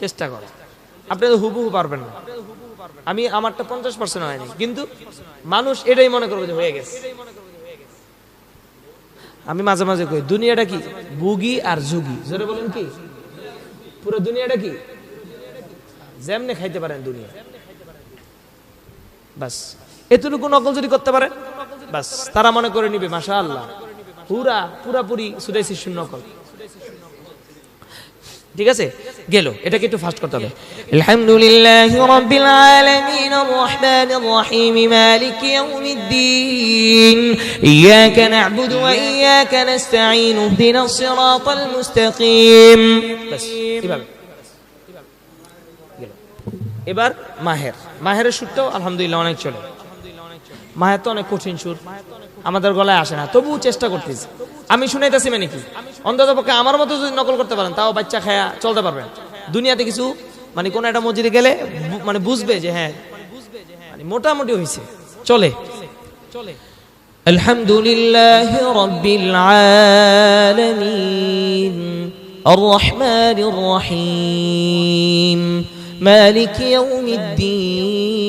চেষ্টা করো। আপনি তো হুবহু পারবেন না। আমি আমারটা পঞ্চাশ পার্সেন্ট হয়নি, কিন্তু মানুষ এটাই মনে করবে যে হয়ে গেছে। আমি মাঝে মাঝে কই, দুনিয়াটা কি? বুগি আর যুগি। জোরে বলেন কি? পুরো দুনিয়াটা কি? যেমনে খাইতে পারেন দুনিয়া। বাস। এতটুকু নকল যদি করতে পারে বাস। তারা মনে করে নিবে মাশা আল্লাহ পুরা, পুরাপুরি সুদাইসি নকল ঠিক আছে? গেল। এটাকে একটু ফাস্ট করতে হবে। আলহামদুলিল্লাহি রাব্বিল আলামিন আর রহমানির রহিম মালিক ইয়াউমিদ্দিন। ইয়াকা না'বুদু ওয়া ইয়াকা নাস্তাঈন ইহদিনাস সিরাতাল মুস্তাকিম। বাস এভাবে গেল। এবার মাহের। মাহের সুরটাও আলহামদুলিল্লাহ অনেক চলে। মাহের তো অনেক কঠিন সুর। আমাদের গলায় আসে না। তবুও চেষ্টা করতেছি। আমি শুনাইতেছি মানে কি অন্তত পক্ষে আমার মতো যদি নকল করতে পারেন তাও বাচ্চা খায়া চলতে পারবেন দুনিয়াতে কিছু মানে কোন একটা মসজিদে গেলে বু- মানে বুঝবে যে হ্যাঁ মানে মোটামুটি হয়েছে চলে চলে الحمد لله رب العالمين الرحمن الرحيم مالك يوم الدين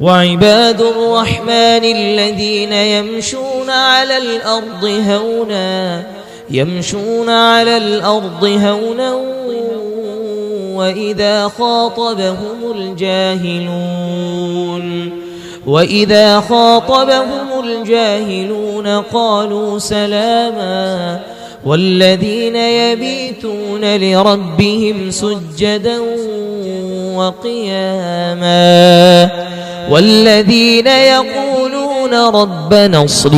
وعباد الرحمن الذين يمشون على الأرض هونا يمشون على الأرض هونا وإذا خاطبهم الجاهلون وإذا خاطبهم الجاهلون قالوا سلاما والذين يبيتون لربهم سجدا وقياما والذين يقولون ربنا اصرف